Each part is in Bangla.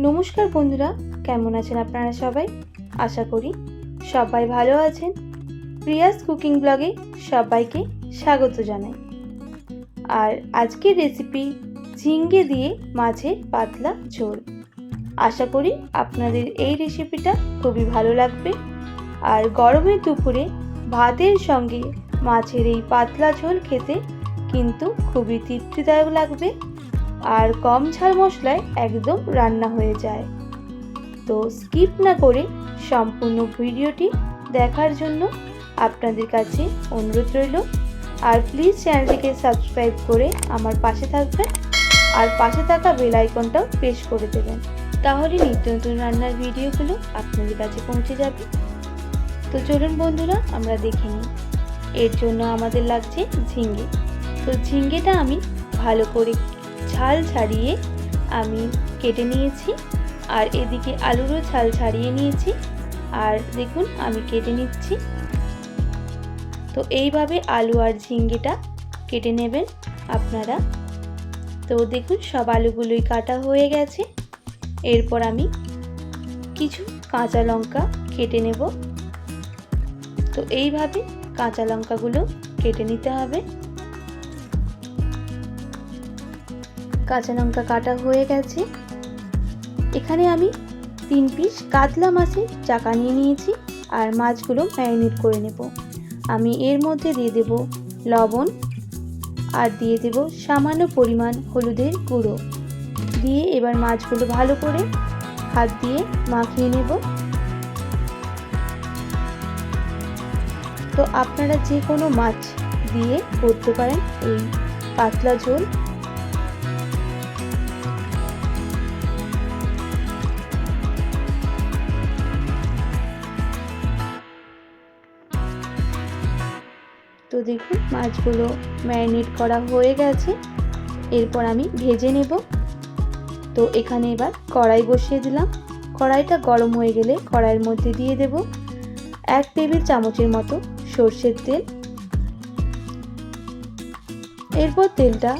নমস্কার বন্ধুরা, কেমন আছেন আপনারা সবাই? আশা করি সবাই ভালো আছেন। প্রিয়াস কুকিং ব্লগে সবাইকে স্বাগত জানাই। আর আজকের রেসিপি ঝিঙ্গে দিয়ে মাছের পাতলা ঝোল। আশা করি আপনাদের এই রেসিপিটা খুবই ভালো লাগবে। আর গরমের দুপুরে ভাতের সঙ্গে মাছের এই পাতলা ঝোল খেতে কিন্তু খুবই তৃপ্তিদায়ক লাগবে। আর কম ঝাল মশলায় একদম রান্না হয়ে যায়। তো স্কিপ না করে সম্পূর্ণ ভিডিওটি দেখার জন্য আপনাদের কাছে অনুরোধ রইল। আর প্লিজ চ্যানেলটিকে সাবস্ক্রাইব করে আমার পাশে থাকবেন আর পাশে থাকা বেল আইকনটাও প্রেস করে দেবেন। তাহলে নিত্য নতুন রান্নার ভিডিওগুলো আপনাদের কাছে পৌঁছে যাবে। তো চলুন বন্ধুরা, আমরা দেখে নিই। এর জন্য আমাদের লাগছে ঝিঙ্গে। তো ঝিঙ্গেটা আমি ভালো করে ছাল ছাড়িয়ে আমি কেটে নিয়েছি আর এদিকে আলুরও ছাল ছাড়িয়ে নিয়েছি। আর দেখুন, আমি কেটে নিচ্ছি। তো এইভাবে আলু আর ঝিঙ্গেটা কেটে নেবেন আপনারা। তো দেখুন, সব আলুগুলোই কাটা হয়ে গেছে। এরপর আমি কিছু কাঁচা লঙ্কা কেটে নেব। তো এইভাবে কাঁচা লঙ্কাগুলো কেটে নিতে হবে। কাঁচা লঙ্কা কাটা হয়ে গেছে। এখানে আমি তিন পিস কাতলা মাছের চাকা নিয়ে নিয়েছি আর মাছগুলো ম্যারিনেট করে নেব। আমি এর মধ্যে দিয়ে দেব লবণ আর দিয়ে দেব সামান্য পরিমাণ হলুদের গুঁড়ো। দিয়ে এবার মাছগুলো ভালো করে হাত দিয়ে মাখিয়ে নেব। তো আপনারা যে কোনো মাছ দিয়ে করতে পারেন এই পাতলা ঝোল। দেখুন, মাছগুলো ম্যারিনেট করা হয়ে গেছে। এরপর আমি ভেজে নেব। তো এখানে এবার কড়াই বসিয়ে দিলাম। কড়াইটা গরম হয়ে গেলে কড়াইয়ের মধ্যে দিয়ে দেব এক টেবিল চামচের মতো সর্ষের তেল। এরপর তেলটা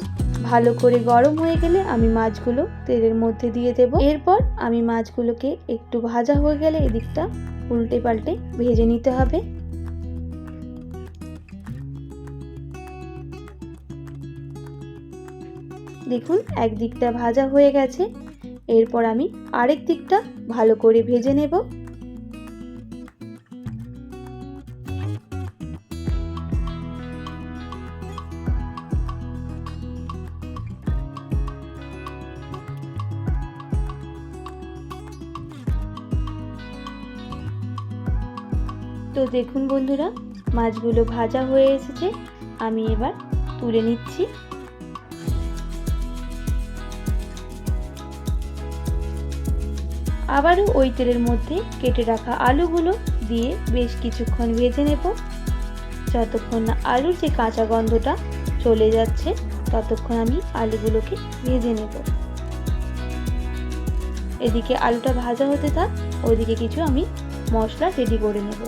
ভালো করে গরম হয়ে গেলে আমি মাছগুলো তেলের মধ্যে দিয়ে দেব। এরপর আমি মাছগুলোকে একটু ভাজা হয়ে গেলে এদিকটা উল্টে পাল্টে ভেজে নিতে হবে। দেখুন, একদিকটা ভাজা হয়ে গেছে। এরপর আমি আরেক দিকটা ভালো করে ভেজে নেব। তো দেখুন বন্ধুরা, মাছগুলো ভাজা হয়ে এসেছে। আমি এবার তুলে নিচ্ছি। আবারও ওই তেলের মধ্যে কেটে রাখা আলুগুলো দিয়ে বেশ কিছুক্ষণ ভেজে নেব। যতক্ষণ না আলুর যে কাঁচা গন্ধটা চলে যাচ্ছে, ততক্ষণ আমি আলুগুলোকে ভেজে নেব। এদিকে আলুটা ভাজা হতে থাক ওইদিকে কিছু আমি মশলা রেডি করে নেব।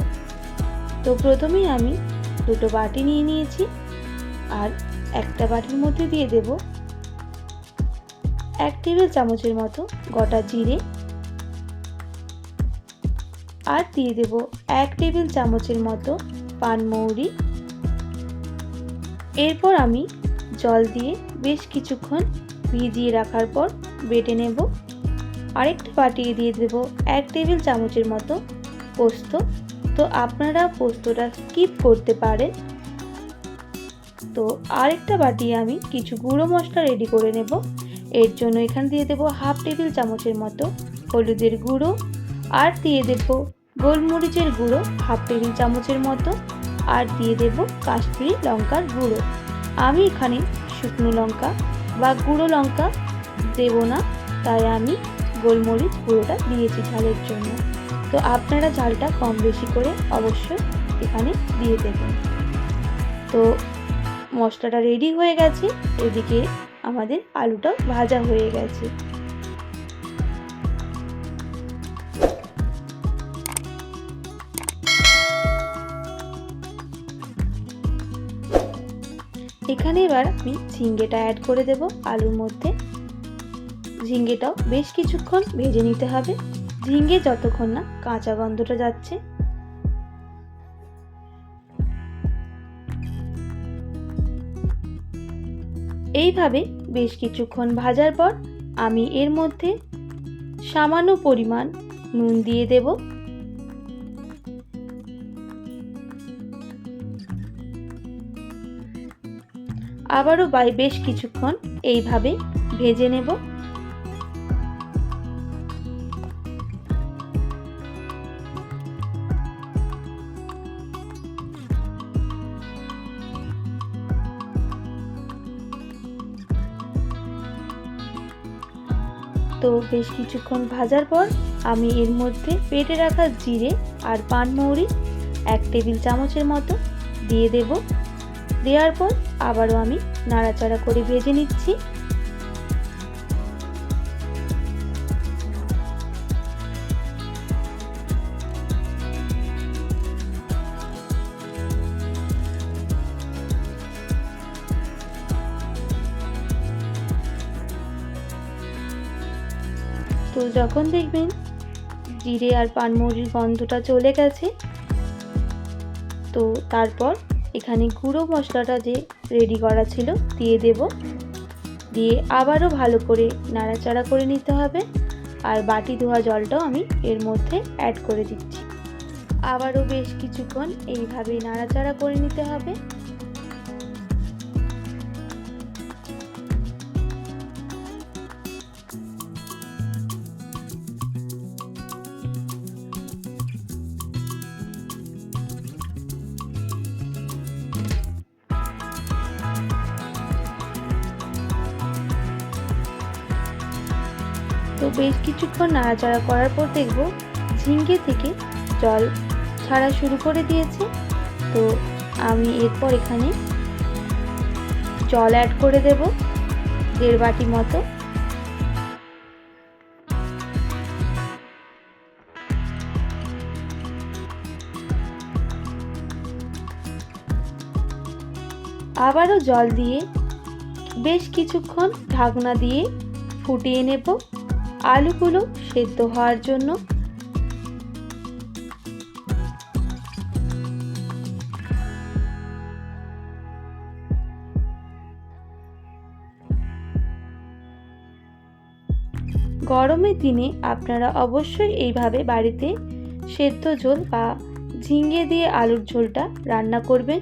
তো প্রথমেই আমি দুটো বাটি নিয়ে নিয়েছি আর একটা বাটির মধ্যে দিয়ে দেব এক টেবিল চামচের মতো গোটা জিরে আর দিয়ে দেব এক টেবিল চামচের মতো পানমৌরি এরপর আমি জল দিয়ে বেশ কিছুক্ষণ ভিজিয়ে রাখার পর বেটে নেব। আরেকটা বাটিয়ে দিয়ে দেব এক টেবিল চামচের মতো পোস্ত। তো আপনারা পোস্তটা স্কিপ করতে পারেন। তো আরেকটা বাটিয়ে আমি কিছু গুঁড়ো মশলা রেডি করে নেব। এর জন্য এখানে দিয়ে দেব হাফ টেবিল চামচের মতো হলুদের গুঁড়ো। আর দিয়ে দেব গোলমরিচের গুঁড়ো, হাফ টেবিল চামচের মতো। আর দিয়ে দেব কাশ্মীরি লঙ্কার গুঁড়ো। আমি এখানে শুকনো লঙ্কা বা গুঁড়ো লঙ্কা দেব না, তাই আমি গোলমরিচ গুঁড়োটা দিয়েছি ঝালের জন্য। তো আপনারা ঝালটা কম বেশি করে অবশ্যই এখানে দিয়ে দেবেন। তো মশলাটা রেডি হয়ে গেছে, এদিকে আমাদের আলুটা ভাজা হয়ে গেছে। এখানে এবার আমি ঝিঙ্গেটা অ্যাড করে দেব আলুর মধ্যে। ঝিঙ্গেটাও বেশ কিছুক্ষণ ভেজে নিতে হবে। ঝিঙ্গে যতক্ষণ না কাঁচা গন্ধটা যাচ্ছে। এইভাবে বেশ কিছুক্ষণ ভাজার পর আমি এর মধ্যে সামান্য পরিমাণ নুন দিয়ে দেব। আবারও বাই বেশ কিছুক্ষণ এইভাবে ভেজে নেব। তো বেশ কিছুক্ষণ ভাজার পর আমি এর মধ্যে পেটে রাখা জিরে আর পানমৌরি এক টেবিল চামচের মতো দিয়ে দেব। দেওয়ার পর আবারও আমি নাড়াচাড়া করে ভেজে নিচ্ছি। তো যখন দেখবেন জিরে আর পানমৌরির গন্ধটা চলে গেছে, তো তারপর এখানে গুঁড়ো মশলাটা যে রেডি করা ছিল দিয়ে দেব। দিয়ে আবারও ভালো করে নাড়াচাড়া করে নিতে হবে। আর বাটি ধোয়া জলটাও আমি এর মধ্যে অ্যাড করে দিচ্ছি। আবারও বেশ কিছুক্ষণ এইভাবে নাড়াচাড়া করে নিতে হবে। তো বেশ কিছুক্ষণ নাড়াচাড়া করার পর দেখব ঝিঙ্গে থেকে জল ছাড়া শুরু করে দিয়েছে। তো আমি এরপর এখানে জল অ্যাড করে দেব দেড় বাটি মতো। আবারও জল দিয়ে বেশ কিছুক্ষণ ঢাকনা দিয়ে ফুটিয়ে নেব। আলুগুলো সেদ্ধ হওয়ার জন্য গরমের দিনে আপনারা অবশ্যই এইভাবে বাড়িতে সেদ্ধ ঝোল বা ঝিঙ্গে দিয়ে আলুর ঝোলটা রান্না করবেন।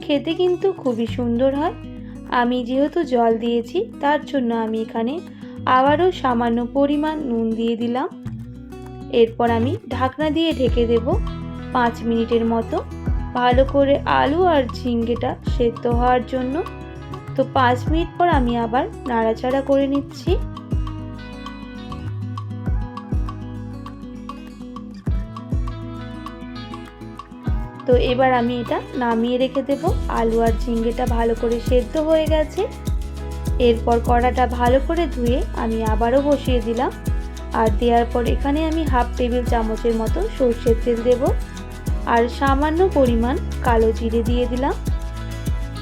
খেতে কিন্তু খুবই সুন্দর হয়। আমি যেহেতু জল দিয়েছি, তার জন্য আমি এখানে আবারও সামান্য পরিমাণ নুন দিয়ে দিলাম। এরপর আমি ঢাকনা দিয়ে ঢেকে দেব পাঁচ মিনিটের মতো। ভালো করে আলু আর ঝিঙ্গেটা সেদ্ধ হওয়ার জন্য। তো পাঁচ মিনিট পর আমি আবার নাড়াচাড়া করে নিচ্ছি। তো এবার আমি এটা নামিয়ে রেখে দেব। আলু আর ঝিঙ্গেটা ভালো করে সেদ্ধ হয়ে গেছে। এরপর কড়াটা ভালো করে ধুয়ে আমি আবারও বসিয়ে দিলাম। আর দেওয়ার পর এখানে আমি হাফ টেবিল চামচের মতো সর্ষের তেল দেব। আর সামান্য পরিমাণ কালো জিরে দিয়ে দিলাম।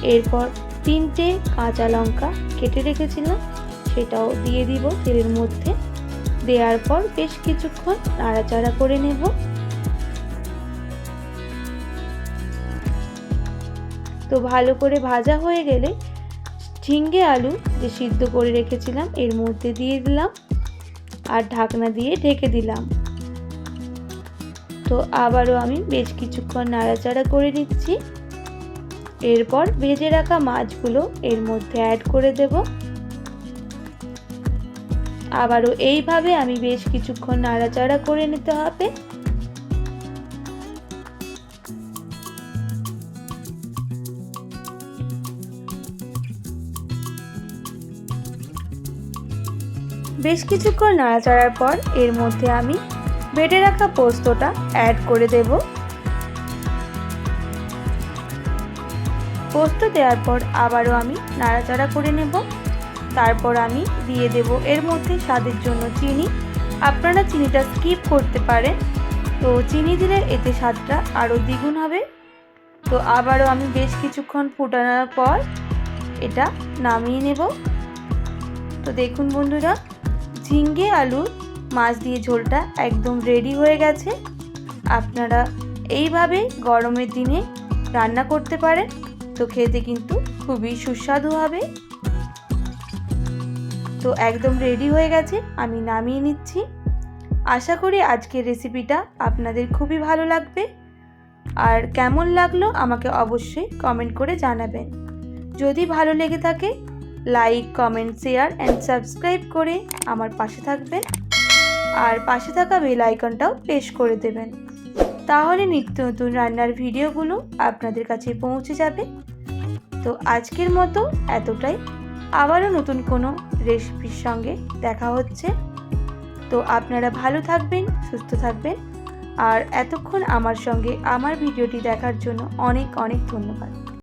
এরপর তিনটে কাঁচা লঙ্কা কেটে রেখেছিলাম, সেটাও দিয়ে দিব তেলের মধ্যে। দেওয়ার পর বেশ কিছুক্ষণ নাড়াচাড়া করে নেব। তো ভালো করে ভাজা হয়ে গেলে ঝিঙ্গে আলু যে সিদ্ধ করে রেখেছিলাম, এর মধ্যে দিয়ে দিলাম আর ঢাকনা দিয়ে ঢেকে দিলাম। তো আবারও আমি বেশ কিছুক্ষণ নাড়াচাড়া করে নিচ্ছি। এরপর ভেজে রাখা মাছগুলো এর মধ্যে অ্যাড করে দেব। আবারও এইভাবে আমি বেশ কিছুক্ষণ নাড়াচাড়া করে নিতে হবে। বেশ কিছুক্ষণ নাড়াচাড়ার পর এর মধ্যে আমি বেটে রাখা পোস্তটা অ্যাড করে দেব। পোস্ত দেওয়ার পর আবারও আমি নাড়াচাড়া করে নেব। তারপর আমি দিয়ে দেব এর মধ্যে স্বাদের জন্য চিনি। আপনারা চিনিটা স্কিপ করতে পারেন। তো চিনি দিলে এতে স্বাদটা আরও দ্বিগুণ হবে। তো আবারও আমি বেশ কিছুক্ষণ ফুটানোর পর এটা নামিয়ে নেব। তো দেখুন বন্ধুরা ঝিঙ্গে আলুর মাছ দিয়ে ঝোলটা একদম রেডি হয়ে গেছে। আপনারা এইভাবে গরমের দিনে রান্না করতে পারেন, তো খেতে কিন্তু খুবই সুস্বাদু হবে। তো একদম রেডি হয়ে গেছে, আমি নামিয়ে নিচ্ছি। আশা করি আজকের রেসিপিটা আপনাদের খুবই ভালো লাগবে। আর কেমন লাগল আমাকে অবশ্যই কমেন্ট করে জানাবেন। যদি ভালো লেগে থাকে like comment share and subscribe করে আমার পাশে থাকবেন। আর পাশে থাকা বেল আইকনটাও প্রেস করে দেবেন। তাহলে নিত্য নতুন রান্নার ভিডিওগুলো আপনাদের কাছে পৌঁছে যাবে। তো আজকের মতো এতটাই। আবারও নতুন কোনো রেসিপির সঙ্গে দেখা হচ্ছে। তো আপনারা ভালো থাকবেন, সুস্থ থাকবেন। আর এতক্ষণ আমার সঙ্গে আমার ভিডিওটি দেখার জন্য অনেক অনেক ধন্যবাদ।